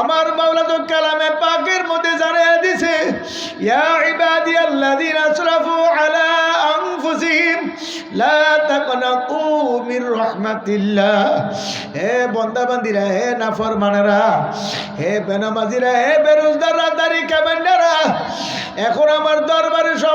আমার মাওলা তো কালামে পাকের মধ্যে জানিয়ে দিছে, ইয়া ইবাদি আল্লাযীনা আসরাফু আলা আনফুসিহিম, লা তাকনাতু মির রাহমাতিল্লাহ। হে বান্দা বান্দিরা হে হে বেনামাজিরা, হে বেরোজদাররা দাড়ি কাবেন্ডারা এখন আমার দরবারে সময়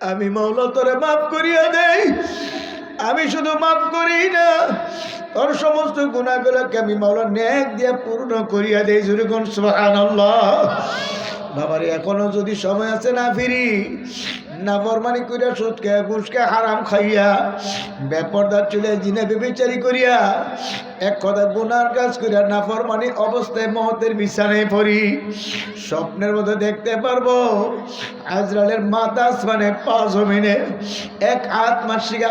আমি মাওলা তোরে মাফ করিয়া দেই। আমি শুধু মাফ করি না, তোর সমস্ত গুণাগুলোকে আমি মাওলা ন্যাক দিয়ে পূর্ণ করিয়া দেই যেরকম সোহান বাবারে, এখনও যদি সময় আছে না ফিরি না বরমানি করিয়া সুদকে, ঘুষকে হারাম খাইয়া, বেপরদার চলে জিনে বেবিচারি করিয়া, এক কথা গুনার কাজ করিয়া না ফরমানি অবস্থায় মহতের বিছানায় পড়ি। স্বপ্নের মধ্যে দেখতে পারব আজরালের মাথা আসমানে পা জমিনে, এক হাত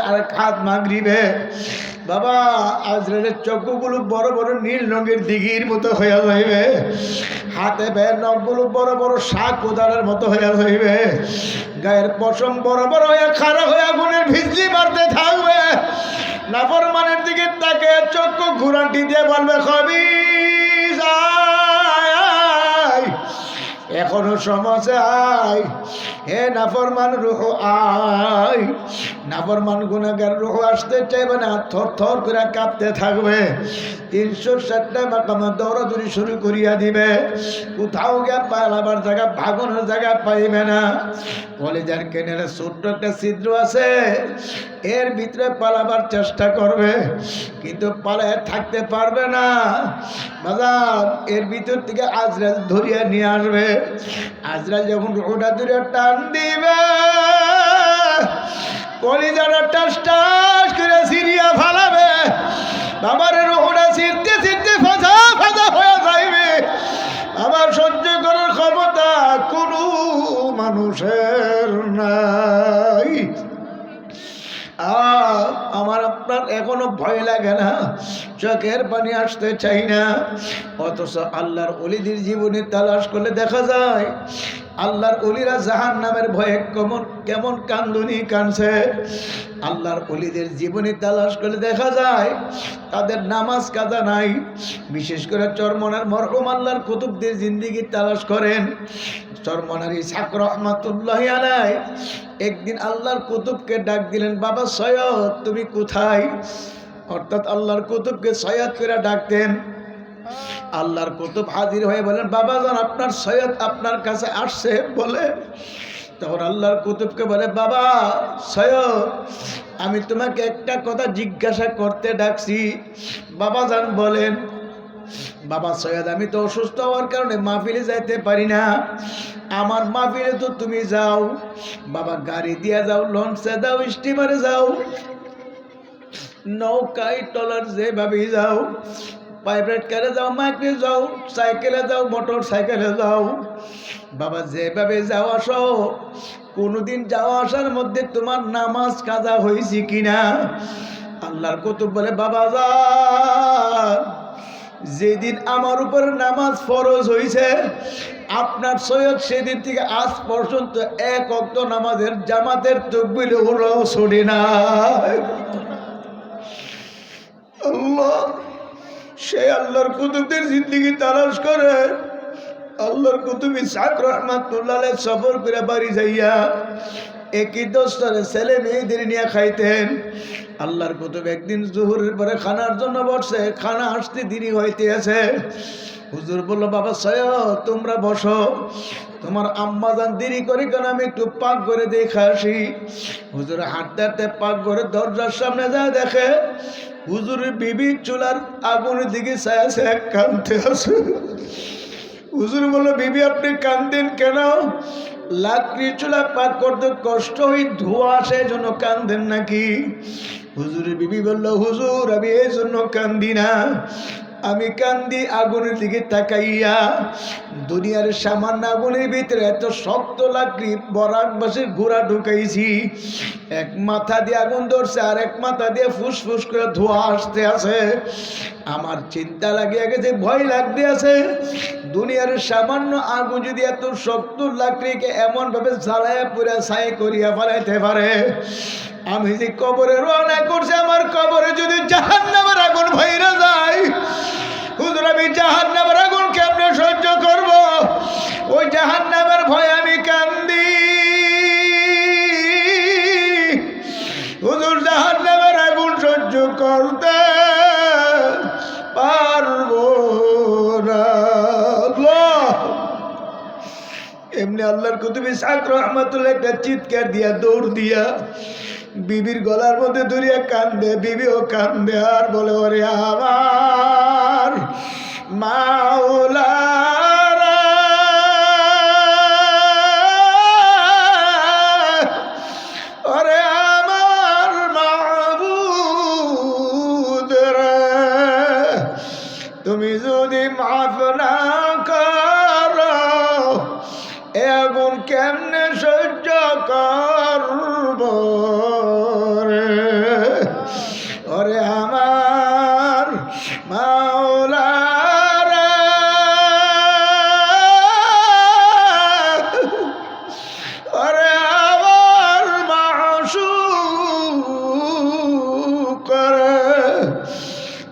আর এক হাত মাগরিবে। বাবা আজরালের চক্ষুগুলো বড় বড় নীল রঙের দিঘির মতো হইয়া যাইবে। হাতে বে নখগুলো বড় বড় শাক উদারের মতো হইয়া যাইবে। গায়ের পশম বড় বড় হয়ে খারা হয়ে আগুনের ভিজলি মারতে থাকবে। নাফরমানের দিকে তাকে চক্ষু ঘুরাটি দিয়ে বলবে খবি এখনও সমস্যা আয়। হে নাফরমান, রুহ আয়। নাফরমান গুণাগার রুহ আসতে চাইবে না, থর থর করে কাঁপতে থাকবে। তিনশো ষাটটা মাকামা দৌড়াদৌড়ি শুরু করিয়া দিবে। কোথাও গিয়ে পালাবার জায়গা, ভাগনের জায়গা পাইবে না। কলেজার কেনের ছোট্ট একটা ছিদ্র আছে, এর ভিতরে পালাবার চেষ্টা করবে, কিন্তু পালায় থাকতে পারবে না। বাজার এর ভিতর থেকে আজরাল ধরিয়া নিয়ে আসবে। আজরাল যখন রোডা ধরে টান দিবে। কলিজারা টাস টাস করে সিরিয়া ফালাবে। বাবার রোহটা ছিঁড়তে ছিঁড়তে ফাঁসা ফাঁসা হয়ে যাইবে। আমার সহ্য করার ক্ষমতা কোনো মানুষের নাই। আমার আপনার এখনও ভয় লাগে না? চোখের পানি আসতে চাই না। অথচ আল্লাহর অলিদের জীবনে তালাশ করলে দেখা যায় আল্লাহর অলিরা জাহান নামের ভয়ে কেমন কেমন কান্দুনি কানছে। আল্লাহর অলিদের জীবনে তালাশ করলে দেখা যায়, তাদের নামাজ কাজা নাই। বিশেষ করে চরমনার মরহুম আল্লাহর কুতুবদের জিন্দিগি তালাশ করেন। চরমনার ইসাক রহমাতুল্লাহ আলাই একদিন আল্লাহর কুতুবকে ডাক দিলেন, বাবা সৈয়দ, তুমি কোথায়? অর্থাৎ আল্লাহর কুতুবকে সৈয়দ করে ডাকতেন। আল্লাহর কুতুব হাজির হয়ে বলেন, বাবা যান আপনার সৈয়দ আপনার কাছে আসছে বলে তখন আল্লাহর কুতুবকে বলে, বাবা, সৈয়দ, আমি তোমাকে একটা কথা জিজ্ঞাসা করতে ডাকছি। বাবা যান বলেন, বাবা সৈয়দ, আমি তো অসুস্থ হওয়ার কারণে মাহফিলে যাইতে পারি না। আমার মাহফিলে তো তুমি যাও। বাবা, গাড়ি দিয়ে যাও, লঞ্চে যাও, স্টিমারে যাও। নৌকায় টলার যেভাবেই যাও প্রাইভেট কারে যাও, মাইকে যাও, সাইকেলে যাও, মোটর সাইকেলে যাও। বাবা, যেভাবে যাও আসো, কোনোদিন যাওয়া আসার মধ্যে তোমার নামাজ কাজা হয়েছে কিনা? আল্লাহর কুতুব বলে, বাবা, যা। যেদিন আমার উপর নামাজ ফরজ হয়েছে, আপনার সৈয়দ সেদিন থেকে আজ পর্যন্ত এক অক্ত নামাজের জামাতের তকবির হলো শুনি না আল্লাহ সে আল্লাহর কুতুবদের জিন্দিগি তালাশ করে। আল্লাহর কুতুবি সাক রহমাতুল্লাহ সফর করে বাড়ি যাইয়া একই দোস্তরে ছেলে মেয়েদের নিয়ে খাইতেন। আল্লাহর কুতুব একদিন জুহুরের পরে খানার জন্য বসে, খানা আসতে দেরি হইতে আছে হুজুর বলল, বাবা সৈয়দ তোমরা বসো। তোমার আম্মা যান দেরি করে কেন? আমি একটু পাক করে দেখে আসি। হুজুর হাঁটতে হাঁটতে পাক করে দরজার সামনে যা দেখে হুজুরের বিবি চুলার আগুনের দিকে ছায়া ছায়া কানতে আসে। হুজুর বলল, বিবি, আপনি কান্দেন কেন? লাকড়ি চুলা পাক করতে কষ্ট হই ধোয়া আসে জন্য কান্দেন নাকি? হুজুরের বিবি বলল, হুজুর, আমি এই জন্য কান্দি না। আমি কান্দি আগুনের দিকে তাকাইয়া দুনিয়ার সামান্য আগুনের ভিতরে এত শক্ত লাকড়ি বরাক বাসের ঘোড়া ঢুকাইছি। এক মাথা দিয়ে আগুন ধরছে আর এক মাথা দিয়ে ফুসফুস করে ধোয়া আসতে আছে। আমার চিন্তা লাগিয়া গেছে, ভয় লাগতে আছে। দুনিয়ার সামান্য আগুন যদি এত শক্ত লাকড়িকে এমনভাবে জ্বালায় পুরা ছাই করিয়া ফেলাইতে পারে আমি যে কবরে রওনা করছি, আমার কবরে যদি জাহান নামের আগুন ভাইরে যায়, হুজুর, আমি জাহান নামের আগুন কেমনে সহ্য করব? ওই জাহান নামের ভয় আমি কান্দি। হুজুর জাহান নামের আগুন সহ্য করতে এমনি আল্লাহর কুতুবি সাকর রহমাতুল্লাহ একটা চিৎকার দিয়া দৌড় দিয়া বিবির গলার মধ্যে ধরিয়া কান্দে, বিবিও কান্দে আর বলে, ওরে আমার মাওলারা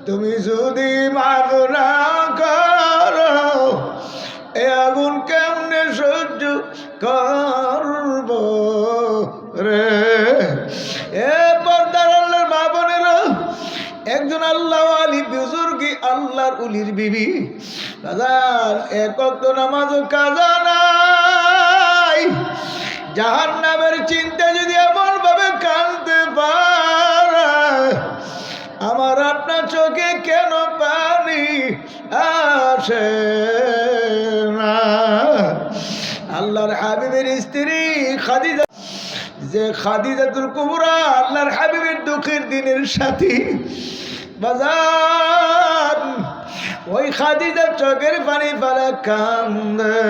তুমি যদি মাগ না করো, এ আগুন কেমনে সহ্য করব রে? এ পর্দার আল্লাহর মা বোনেরা, একজন আল্লাহ আলী বুজুর্গি আল্লাহর উলির বিবি। কাজার একক তো নামাজও কাজা নাই। জাহান নামের চিন্তা চোখে কেন পানি আসে না? আল্লাহর হাবিবের স্ত্রী খাদিজা যে খাদিজাতুল কুবরা আল্লাহর হাবিবের দুঃখের দিনের সাথী। বাজার ওই খাদিজার চোখের পানি ফেলা কান্দে।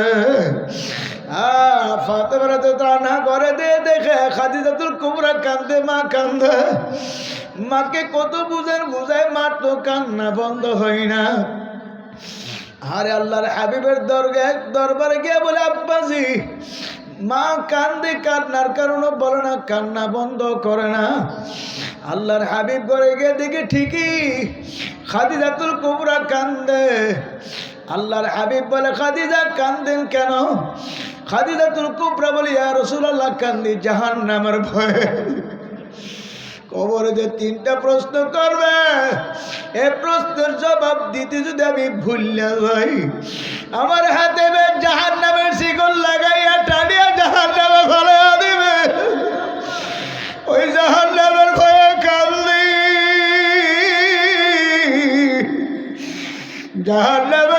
ফাতেমারা তো রান্না করে দিয়ে দেখে খাদিজাতুল কুবরা কান্দে, মা কান্দে। মাকে কত বুঝেন বুঝায় মার তো কান্না বন্ধ হয় না। আরে আল্লাহর হাবিবের দরগে দরবারে গিয়ে বলে, আব্বাজি, মা কান্দে কান্নার কারণে বলে না, কান্না বন্ধ করে না। আল্লাহর হাবিব করে গিয়ে দেখি ঠিকই খাদিজাতুল কুবরা কান্দে। আল্লাহর হাবিব বলে, খাদিজা, কান্দেন কেন? খাদিজাতুল কুবরা বলে, ইয়া রাসূলুল্লাহ, কান্দি জাহান নামের ভয়ে। কবরে যে তিনটা প্রশ্ন করবে, এ প্রশ্নের জবাব দিতে যদি আমি ভুললে যাই আমার হাতে জাহান নামের শিকল লাগাইয়া টানিয়া জাহান নামে ফেলে দিবে। ওই জাহান নামের ভয়ে কান্দি। জাহান নামের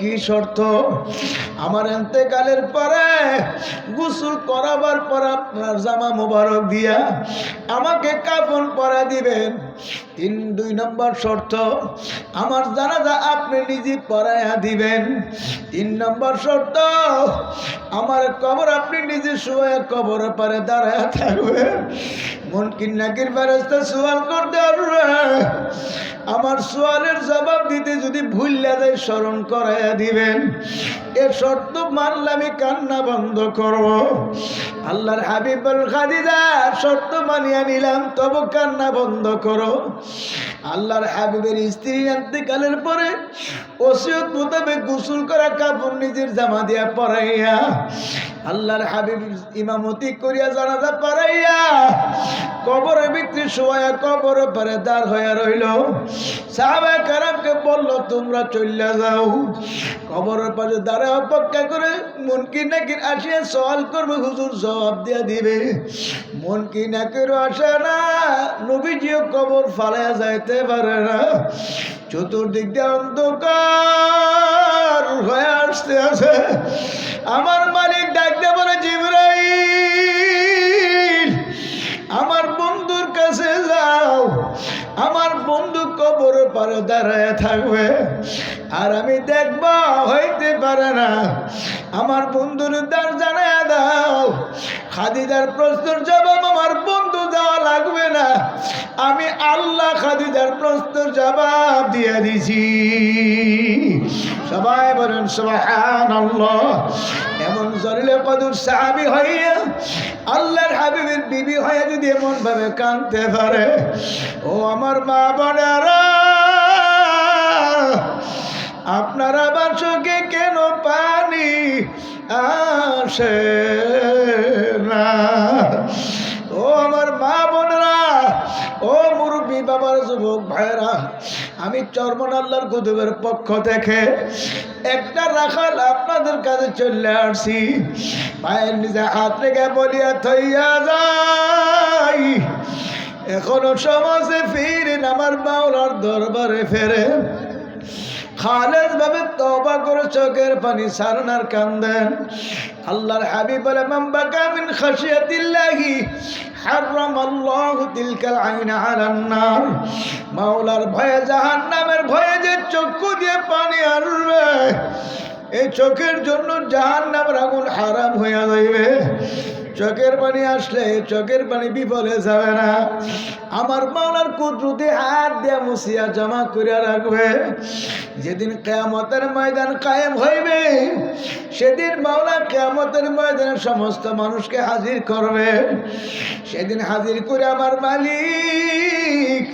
কি শর্ত? আমার এতেকালের পরে গোসল করাবার পর আপনার জামা মোবারক দিয়া আমাকে কাফন পরা দিবেন। তিন, দুই নম্বর শর্ত, আমার জানাজা আপনি নিজে পরাইয়া দিবেন। তিন নম্বর শর্ত, আমার কবর আপনি নিজে শুয়ে কবর পারে দাঁড়ায় থাকবেন মন কিন্নাকির ফেরস্তা সোয়াল করতে আমার সোয়ালের জবাব দিতে যদি ভুললে যায়, স্মরণ করাইয়া দিবেন। এ শর্ত মানলে আমি কান্না বন্ধ করব। আল্লাহর হাবিবুল খাদিজা, শর্ত মানিয়া নিলাম, তবু কান্না বন্ধ করো। আল্লাহর হাবিবের স্ত্রী আন্তিকালের পরে ওসিয়ত মোতাবেক গোসল করা কাপড় নিজের জামা দিয়া পরাইয়া আল্লাহর হাবিব ইমামতি করিয়া জানাজা পারাইয়া কবরের বিক্রি শোয়া কবর পরে দাঁড় হইয়া রইল। সাহাবা কারামকে বলল, তোমরা চলে যাও। কবরের পাশে দাঁড়া অপেক্ষা করে মুনকি নাকি আসিয়া সওয়াল করবে, হুজুর জবাব দিয়া দিবে। মনকি নাকিরও আসে না? নবীজিও কবর ফালাইয়া যাইতে পারে না। চতুর্দিক দিয়ে অন্ধকার হয়ে আসতে আছে। আমার মালিক ডাকতে বলে, জিবরাইল, আমার বন্ধুর কাছে যাও। আমার বন্ধু কবর পারে দাঁড়ায় থাকবে। আর আমি দেখবা, হইতে পারে না। আমার বন্ধুর দ্বার জানায় দাও। খাদিদার প্রশ্নের জবাব আমার বন্ধু দেওয়া লাগবে না। আমি আল্লাহ খাদিদার প্রশ্নের জবাব দিয়ে দিছি। সবাই বলেন সুবহান এমন জলিলে কদুর সাহাবি হইয়া আল্লাহর হাবিবের বিবি হয়ে যদি এমন ভাবে কাঁদতে পারে, ও আমার মা বোনেরা আপনারা বাসকে আসে না। ও আমার মা বোনেরা, ও মুরব্বী বাবার যুবক ভাইরা আমি চর্মন আল্লাহর কুতুবের পক্ষ থেকে একটা রাখাল আপনাদের কাছে চলে আসছি। ভাইয়ের নিজে হাত রেখে বলিয়া থইয়া যাই। এখনও সমাজে ফিরেন আমার বাউলার দরবারে ফেরে খালেজ ভাবে তবা করে চোখের পানি সারনার কান্দেন। আল্লাহর হাবি বলে মাম্বাকা মিন খাশিয়াতিল্লাহি হারাম আল্লাহ তিলকাল আইন আলান নার। মাওলার ভয়ে জাহান্নামের ভয়ে যে চক্ষু দিয়ে পানি আসবে, এই চোখের জন্য জাহান্নামের আগুন হারাম হইয়া যাইবে। চোখের পানি আসলে চোখের পানি বিফলে যাবে না। আমার মাওলার কুদরতে হাত দিয়া মুসিয়া জমা করিয়া রাখবে। যেদিন কেয়ামতের ময়দান কায়েম হইবে, সেদিন মাওলা কেয়ামতের ময়দানে সমস্ত মানুষকে হাজির করবে। সেদিন হাজির করে আমার মালিক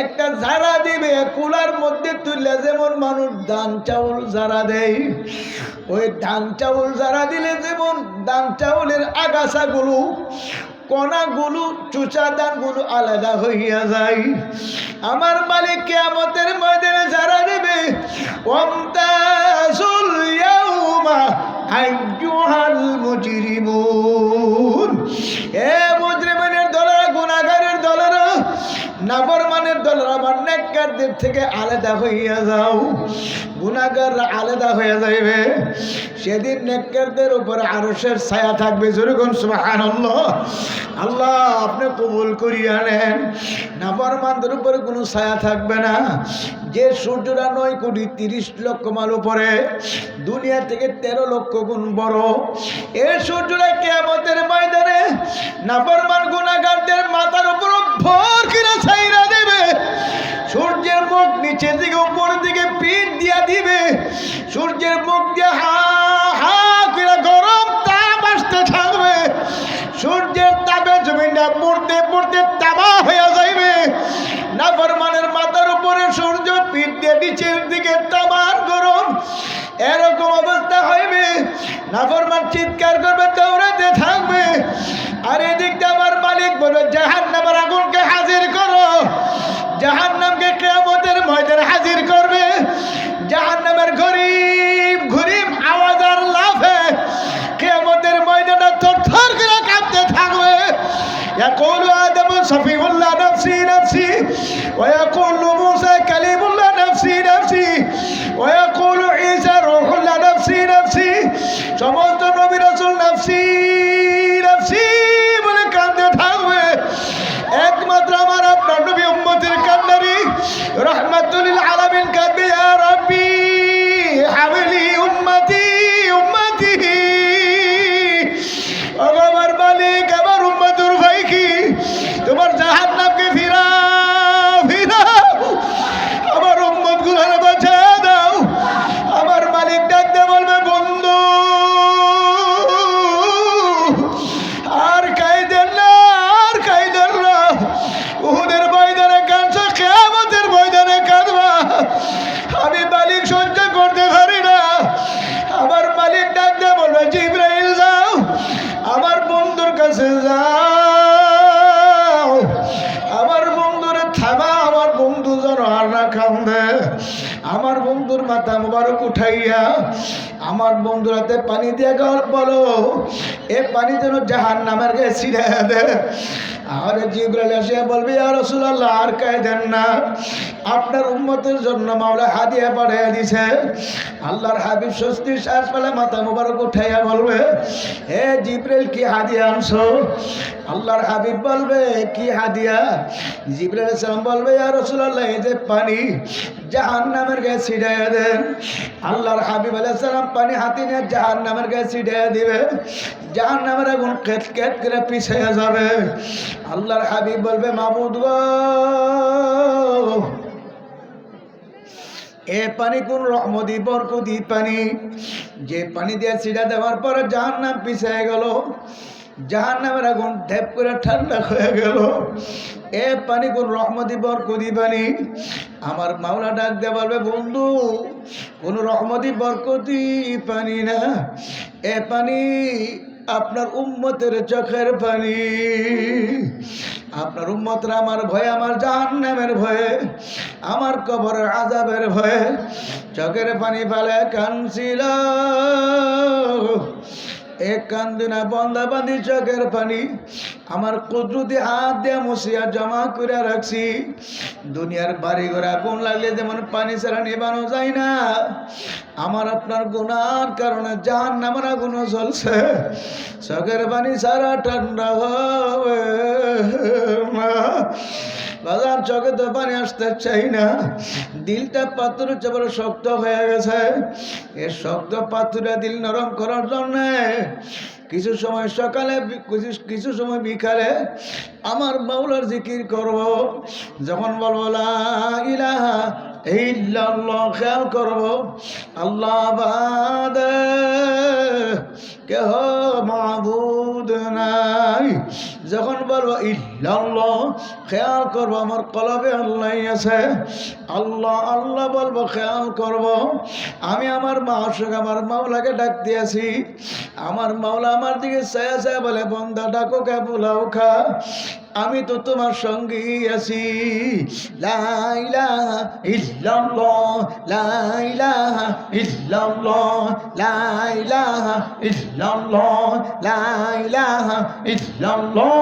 একটা যারা দিবে, কুলার মধ্যে তুললে যেমন মানুষ ধান, চাউল যারা দেয়। ওই ধান, চাউল যারা দিলে যেমন ধান, চাউলের আগাছাগুলো, কণাগুলো, চুচা দানগুলো আলাদা হইয়া যায়। আমার মালিক কেয়ামতের ময়দানে যারা দেবে। নেককারদের থেকে আলাদা হইয়া যাও। গুনাহগাররা আলাদা হয়ে যাইবে। সেদিন নেককারদের উপরে আরশের ছায়া থাকবে। যেরকম সুবহানাল্লাহ। আল্লাহ আপনি কবুল করিয়া নেন। নাফরমানদের উপরে কোনো ছায়া থাকবে না। যে সূর্যটা নয় কোটি তিরিশ লক্ষ মাল উপরে, দুনিয়া থেকে তেরো লক্ষ গুণ বড়। এই সূর্যটা কেয়ামতের ময়দানে নাফরমান গুণাগারদের মাথার উপর ভর কিনা ছাইরা দেবে। সূর্যের মুখ নিচের দিকে উপরের দিকে পিঠ দিয়া দিবে। সূর্যের মুখ দিয়ে হা হা উঠাইয়া আমার বন্ধুরাতে পানি দিয়ে গল্প বলো। এ পানি যেন জাহান নামের গায়ে ছিঁড়ে দে আর জিব্রাইল এসে বলবে আর রসুল্লাহ আর কায় দেন না। আপনার উম্মতের জন্য মাওলা হাদিয়া পাঠিয়ে দিছে। আল্লাহর হাবিব স্বস্তি শ্বাস পেলে মাথা মুবারক উঠাইয়া বলবে হে জিব্রাইল, কি হাদিয়া আনছো? আল্লাহর হাবিব বলবে, কি হাদিয়া? জিব্রাইল সালাম বলবে আর রসুল্লাহ এই যে পানি জাহান নামের গায়ে ছিটাইয়া দেন। আল্লাহর হাবিব আলাইহিস সালাম পানি হাতি নিয়ে জাহান নামের গায়ে ছিটাইয়া দিবে। জাহান নামের আগুন কেট কেট করে পিছিয়ে যাবে। আল্লাহর হাবিব বলবে, মাবুদ এ পানি কোন রহমদি বরকতি পানি? যে পানি দিয়ে ছিটা দেওয়ার পরে জাহান নাম পিছিয়ে গেল। জাহান নামের আগুন ঢেপ করে ঠান্ডা হয়ে গেল। এ পানি কোন রহমতি, বরকতি পানি? আমার মাওলা ডাক দিয়ে বলবে, বন্ধু, কোন রহমতি, বরকতি পানি না। এ পানি আপনার উম্মতের চোখের পানি। আপনার উম্মতরা আমার ভয়ে, আমার জাহান্নামের ভয়ে, আমার কবরের আজাবের ভয়ে চোখের পানি ফেলে কানছিল। এক কান্দিনা বন্দা বান্ধি চোখের পানি, আমার কুদরতি হাত দিয়ে মুসিয়া জমা করে রাখছি। দুনিয়ার বাড়ি ঘোড়া গুণ লাগলে যেমন পানি ছাড়া নিবানো যায় না। আমার আপনার গুনার কারণে জান নামার আগুন চলছে চোখের পানি সারা ঠান্ডা হবে না। বাজার চোখে তো পানি আসতে চাই না। দিলটা পাথরের চেয়ে শক্ত হয়ে গেছে। এ শক্ত পাথরে দিল নরম করার জন্য কিছু সময় সকালে, কিছু- কিছু সময় বিকালে আমার মাওলার জিকির করব। যখন বলব ইলাহা ইল্লাল্লাহ খেয়াল করব। আল্লাহ কেহ মাবুদ নাই। যখন বলব ইল্লাল্লাহ খেয়াল করব, আমার কলবে আল্লাহ আছে। আল্লাহ আল্লাহ বলব, খেয়াল করব। আমি আমার মাসুক, আমার মাওলাকে ডাক দিয়েছি। আমার মাওলা আমার দিকে ছায়া ছায়া বলে, বন্দা, ডাকো কে পোলাও খা। আমি তো তোমার সঙ্গী আছি। লাইলাহা ইল্লাল্লাহ লাইলাহা ইল্লাল্লাহ লাইলাহা ইল্লাল্লাহ লাইলাহা ইল্লাল্লাহ।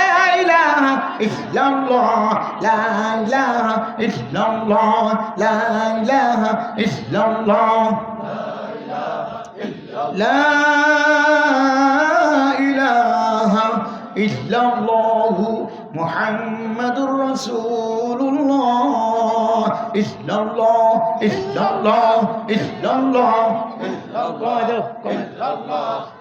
ইলাহা ইল্লাল্লাহ লা ইলাহা ইল্লাল্লাহ লা ইলাহা ইল্লাল্লাহ لا إله إلا الله محمد رسول الله إلا الله إلا الله إلا الله إلا الله إلا الله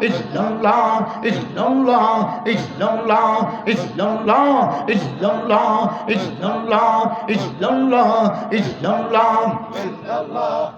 it's no long. it's no long. it's no long. it's no long. it's no long. it's no long. it's no long. it's no long. it's no long.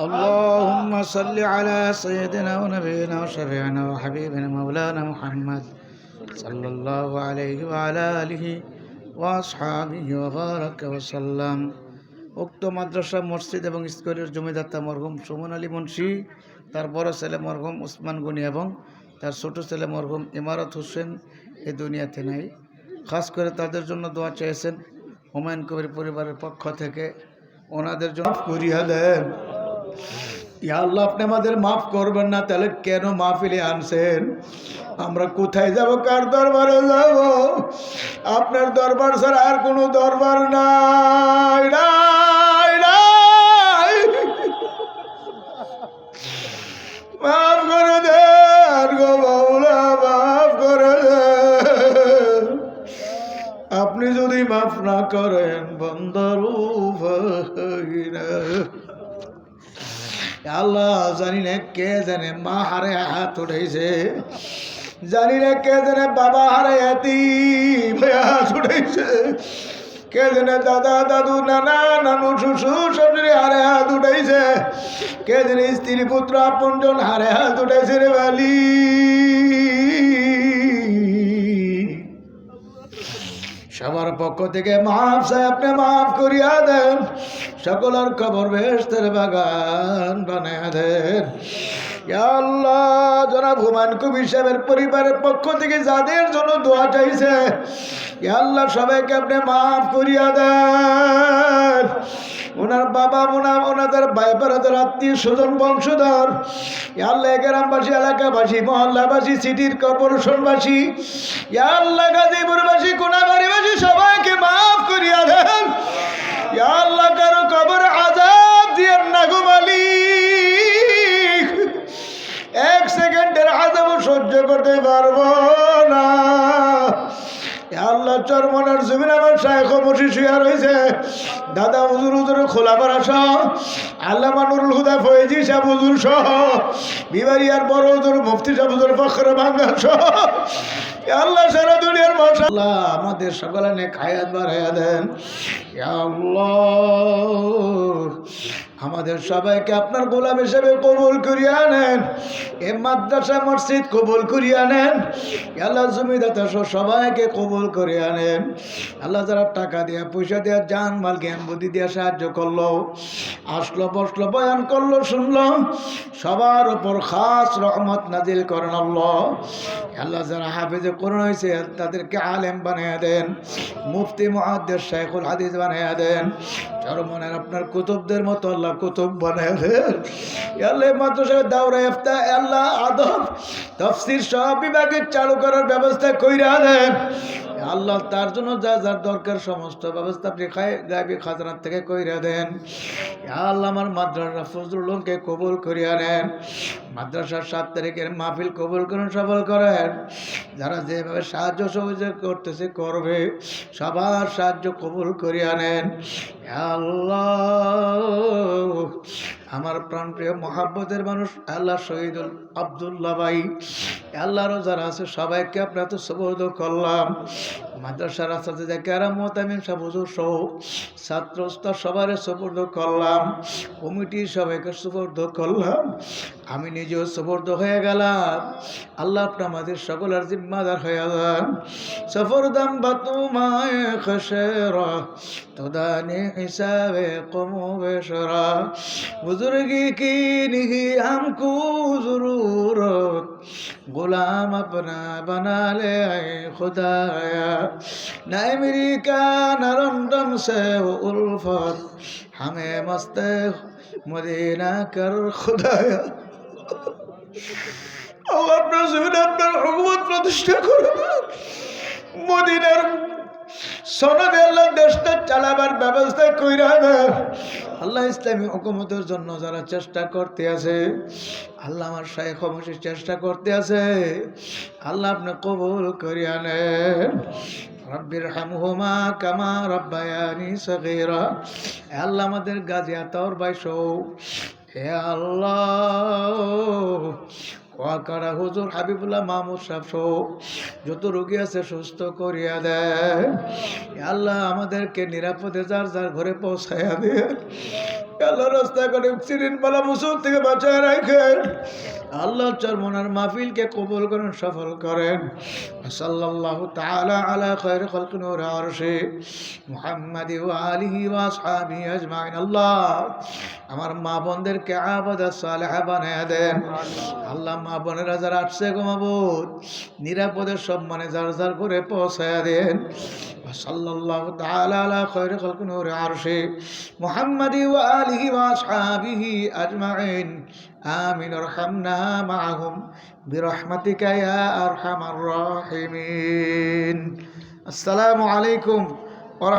اللهم صل على سيدنا ونبينا وشفيعنا وحبيبنا مولانا محمد صلى الله عليه وعلى آله وأصحابه وبارك وسلم উক্ত মাদ্রাসা মসজিদ এবং স্কুলের জমিদাতা মরহুম সুমন আলী মুন্সি তার বড় ছেলে মরহুম উসমান গনি এবং তার ছোট ছেলে মরহুম ইমারত হোসেন এ দুনিয়াতে নাই খাস করে তাদের জন্য দোয়া চেয়েছেন হুমায়ুন কবির পরিবারের পক্ষ থেকে। ওনাদের জন্য মাফ করিয়া দেন। ইয়া আল্লাহ, আপনি আমাদের মাফ করবেন না, তাহলে কেন মাহফিলে আনছেন? আমরা কোথায় যাব, কার দরবারে যাব? আপনার দরবার ছাড়া আর কোনো দরবার নাই নাই করেন বন্দর আল্লাহ জানি না কে জানে, মা হারে হাত উঠেছে জানি না কে জানে বাবা হারে হাতি হাত উঠেছে কে জানে দাদা, দাদু, নানা, নানু শ্বশুর শ্বশুরে হারে হাত উঠেছে কে জানে স্ত্রী, পুত্র, আপনজন হারে হাত উঠেছে রে বালি। সবার পক্ষ থেকে মাফ সাহেব, আপনি মাফ করিয়া দেন। সকলের খবর বেস্তের বাগান বানিয়া দেন। আল্লাহ, জনাব হুমায়ুন কবির সাহেবের পরিবারের পক্ষ থেকে যাদের জন্য দোয়া চাইছে আল্লাহ, সবাইকে আপনি মাফ করিয়া দেন। ওনার বাবা, ওনার, ওনাদের ভাই বেড়াদের আত্মীয় স্বজন, বংশধর আল্লাহ, গ্রামবাসী, এলাকাবাসী, মহল্লাবাসী, সিটির কর্পোরেশনবাসী আল্লাহ, গাজীপুরবাসী কোনাবাড়িবাসী সবাইকে মাফ করিয়া দেন। ইয়া আল্লাহ, কারও কবর আজাদ দিয়ে না গো মালিক। এক সেকেন্ডের আজাব সহ্য করতে পারব না। আল্লাহ চরমনার জমিন আমার শায়খ বসে শুয়া রয়েছে। দাদা, হুজুর হুজুর, খোলা পাড়া সহ। আল্লাহ মানুরুল হুদা, ফয়েজি সাহ হুজুর সহ। বিবারিয়ার বড় হুজুর, মুফতি সাহ হুজুর ফখর ভাঙ্গা সহ। আল্লাহ সারা দুনিয়ার মাসা আল্লাহ আমাদের সকলে নে খায়াত বাড়াইয়া দেন। আল্লাহ। আমাদের সবাইকে আপনার গোলাম হিসেবে কবুল করিয়া নেন এ মাদ্রাসা, মসজিদ কবুল করিয়া নেন আল্লাহ জমিদাতা সবাইকে কবুল করিয়া নেন আল্লাহ যারা টাকা দিয়া, পয়সা দিয়া যান মাল, জ্ঞান, বুদ্ধি দিয়া সাহায্য করল, আসলো, বসল, বয়ান করল, শুনলো, সবার উপর খাস রহমত নাজিল করেন আল্লাহ। যারা হাফেজে করুন হয়েছে, তাদেরকে আলেম বানিয়ে দেন। মুফতি মহাদ্দের শেখুল হাদিস বানিয়ে দেন। চরমনের আপনার কুতুবদের মতো আল্লাহ কুতুব বানায় আল্লাহ মাদ্রাসা দাওরা এফতা আল্লাহ আদব, তফসির সব বিভাগে চালু করার ব্যবস্থা কইরা দেন। আল্লাহ তার জন্য যা, যার দরকার সমস্ত ব্যবস্থা আপনি খায় গাইবি খাজনার থেকে কইরা দেন। আল্লাহ, আমার মাদ্রাসা ফজলুলকে কবুল করিয়া নেন। মাদ্রাসার সাত তারিখের মাহফিল কবুল করুন, সফল করেন। যারা যেভাবে সাহায্য সহযোগ করতেছে, করবে। সবার সাহায্য কবুল করিয়া নেন। আল্লাহ আমার প্রাণ প্রিয় মহাব্বতের মানুষ, আল্লাহ শহীদুল আবদুল্লাহ ভাই। আল্লাহরও যারা আছে সবাইকে আপনার তো সবর্দ করলাম। মাদ্রাসার রাস্তাতে দেখে আরাম মোতামিম সাহ হুজুর সহ ছাত্র সবার সুপর্দ করলাম। কমিটি সবাইকে সুপর্দ করলাম। আমি নিজেও সুপর্দ হয়ে গেলাম। আল্লাহ আপনি আমাদের সকলের জিম্মাদার হয়ে যান। সফর দাম বা তোমায় তোদানি হিসাবে কমবে সরা বুজুর্গি কি নিহি আমকু জরুরত गुलाम अपना बना ले आए खुदाया न अमेरिका न लंदन से वो उल्फत हमें मस्त मदीना कर खुदाया আল্লাহ আপনার জমিনে আপনার হুকুমত প্রতিষ্ঠা করুন মদিনার সনদে আল্লাহ দেশটা চালাবার ব্যবস্থা কইরা দেন আল্লাহ ইসলামী হুকুমতের জন্য যারা চেষ্টা করতে আছে, আল্লাহ আমার শাহেখ অবশ্যই চেষ্টা করতে আছে, আল্লাহ আপনি কবুল করিয়া নেন রব্বির হামহুমা কামা রব্বায়ানি সগীরা। আল্লাহ আমাদের গাজিয়া তোর বাইশো হে আল্লাহ ওয়াকারা হুজুর হাবিবুল্লাহ মাহমুদ সাহেব সহ যত রোগী আছে সুস্থ করিয়া দেয় আল্লাহ আমাদেরকে নিরাপদে যার যার ঘরে পৌঁছাইয়া দেয় আল্লাহ রাস্তা করে সিরিন বালা মুসুর থেকে বাঁচায় রাখেন। আল্লাহ চরমনার মাহফিলকে কবুল করেন, সফল করেন। আল্লাহ, আমার মা বোনদেরকে আবাদা সালেহা দেন। আল্লাহ, মা বোনেরা যারা আসছে গো নিরাপদে সম্মানে যার যার করে পৌঁছায় দেন। সাল্লাল্লাহু তাআলা আলা খায়র খালকি নূর আরশে মুহাম্মাদ ওয়া আলিহি ওয়া আসহাবিহি আজমাইন آمين ارحمنا معهم برحمتك يا أرحم الراحمين السلام عليكم